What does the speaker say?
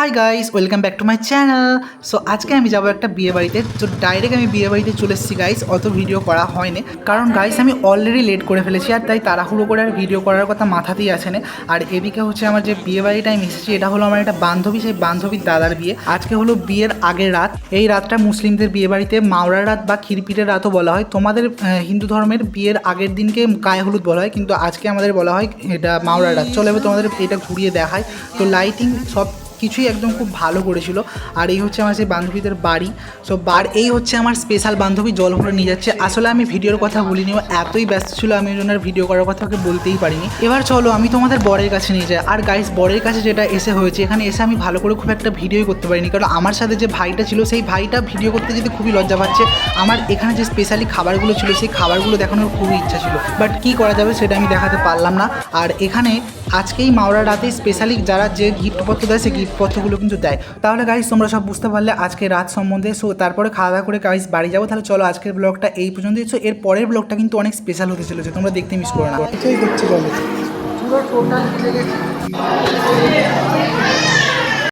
Hi guys welcome back to my channel so আজকে আমি যাব একটা বিয়ে বাড়িতে। তো ডাইরেক্ট আমি বিয়ে বাড়িতে চলে এসেছি গাইস অত ভিডিও করা হয়নি। কারণ গাইস আমি অলরেডি লেট করে ফেলেছি আর তাই তাড়াহুড়ো করে আর ভিডিও করার কথা মাথাতেই আছে না। আর এদিকে হচ্ছে আমার যে বিয়ে বাড়িটা আমি এসেছি, এটা হলো আমার একটা বান্ধবী, সেই বান্ধবীর দাদার বিয়ে। আজকে হলো বিয়ের আগের রাত। এই রাতটা মুসলিমদের বিয়ে বাড়িতে মাওরা রাত বা খিরপিটের রাতও বলা হয়। তোমাদের হিন্দু ধর্মের বিয়ের আগের দিনকে গায়ে হলুদ বলা হয়, কিন্তু আজকে আমাদের বলা হয় এটা মাওরা রাত। চলে তোমাদের এটা ঘুরিয়ে দেখায় তো লাইটিং সব কিছুই একদম খুব ভালো করেছিল। আর এই হচ্ছে আমার সেই বান্ধবীদের বাড়ি। সো বার এই হচ্ছে আমার স্পেশাল বান্ধবী জল ভরে নিয়ে যাচ্ছে। আসলে আমি ভিডিওর কথা বলিনি এতই ব্যস্ত ছিল, আমি জন্য ভিডিও করার কথা ওকে বলতেই পারিনি। এবার চলো, আমি তোমাদের বরের কাছে নিয়ে যাই। আর গাইস বরের কাছে যেটা এসে হয়েছে, এখানে এসে আমি ভালো করে খুব একটা ভিডিওই করতে পারিনি। কারণ আমার সাথে যে ভাইটা ছিল, সেই ভাইটা ভিডিও করতে যেতে খুবই লজ্জা পাচ্ছে। আমার এখানে যে স্পেশালি খাবারগুলো ছিল, সেই খাবারগুলো দেখানোর খুবই ইচ্ছা ছিল। বাট কি করা যাবে সেটা আমি দেখাতে পারলাম না। আর এখানে আজকেই মাওরা রাতে স্পেশালি যারা যে গিফটপত্র দেয় সেই গিফটপত্রগুলো কিন্তু দেয়। তাহলে গাইজ তোমরা সব বুঝতে পারলে আজকে রাত সম্বন্ধে। সো তারপরে খাওয়া দাওয়া করে গাইজ বাড়ি যাব। তাহলে চলো আজকের ব্লগটা এই পর্যন্তই। সো এর পরের ব্লগটা কিন্তু অনেক স্পেশাল হতে চলেছে। তোমরা দেখতে মিস করো না। দেখছি চলো পুরো টোটাল